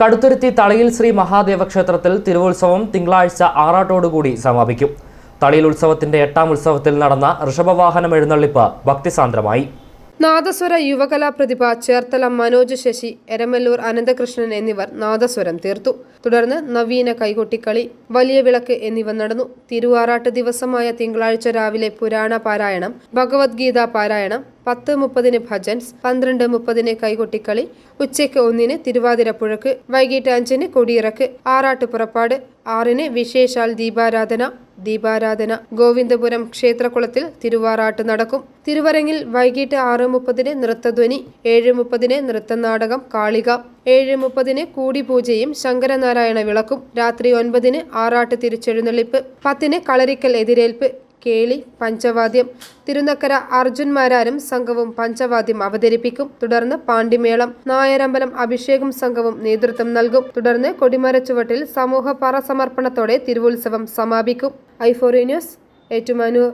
കടുത്തുരുത്തി തളിയിൽ ശ്രീ മഹാദേവ ക്ഷേത്രത്തിൽ തിരുവുത്സവം തിങ്കളാഴ്ച ആറാട്ടോടുകൂടി സമാപിക്കും. തളിയിൽ ഉത്സവത്തിന്റെ എട്ടാം ഉത്സവത്തിൽ നടന്ന ഋഷഭവാഹനം എഴുന്നള്ളിപ്പ് ഭക്തിസാന്ദ്രമായി. നാദസ്വര യുവകലാ പ്രതിഭ ചേർത്തല മനോജ് ശശി എരമല്ലൂർ അനന്തകൃഷ്ണൻ എന്നിവർ നാദസ്വരം തീർത്തു. തുടർന്ന് നവീന കൈകൊട്ടിക്കളി വലിയ വിളക്ക് എന്നിവ നടന്നു. തിരുവാറാട്ട് ദിവസമായ തിങ്കളാഴ്ച രാവിലെ പുരാണ പാരായണം ഭഗവത്ഗീത പാരായണം പത്ത് മുപ്പതിന് ഭജൻസ് പന്ത്രണ്ട് മുപ്പതിന് കൈകൊട്ടിക്കളി ഉച്ചയ്ക്ക് ഒന്നിന് തിരുവാതിരപ്പുഴക്ക് വൈകിട്ട് അഞ്ചിന് കൊടിയിറക്ക് ആറാട്ട് പുറപ്പാട് ആറിന് വിശേഷാൽ ദീപാരാധന ദീപാരാധന. ഗോവിന്ദപുരം ക്ഷേത്രകുളത്തിൽ തിരുവാറാട്ട് നടക്കും. തിരുവരങ്ങിൽ വൈകിട്ട് ആറ് മുപ്പതിന് നൃത്തധ്വനി ഏഴ് മുപ്പതിന് നൃത്തനാടകം കാളിക ഏഴ് മുപ്പതിന് കൂടിപൂജയും ശങ്കരനാരായണ വിളക്കും രാത്രി ഒൻപതിന് ആറാട്ട് തിരിച്ചെഴുന്നള്ളിപ്പ് പത്തിന് കളരിക്കൽ എതിരേൽപ്പ് കേളി പഞ്ചവാദ്യം തിരുനക്കര അർജുൻമാരാരും സംഘവും പഞ്ചവാദ്യം അവതരിപ്പിക്കും. തുടർന്ന് പാണ്ടിമേളം നായരമ്പലം അഭിഷേകം സംഘവും നേതൃത്വം നൽകും. തുടർന്ന് കൊടിമരച്ചുവട്ടിൽ സമൂഹ പറ സമർപ്പണത്തോടെ തിരുവുത്സവം സമാപിക്കും. ഐഫോറി ന്യൂസ് ഏറ്റുമാനൂർ.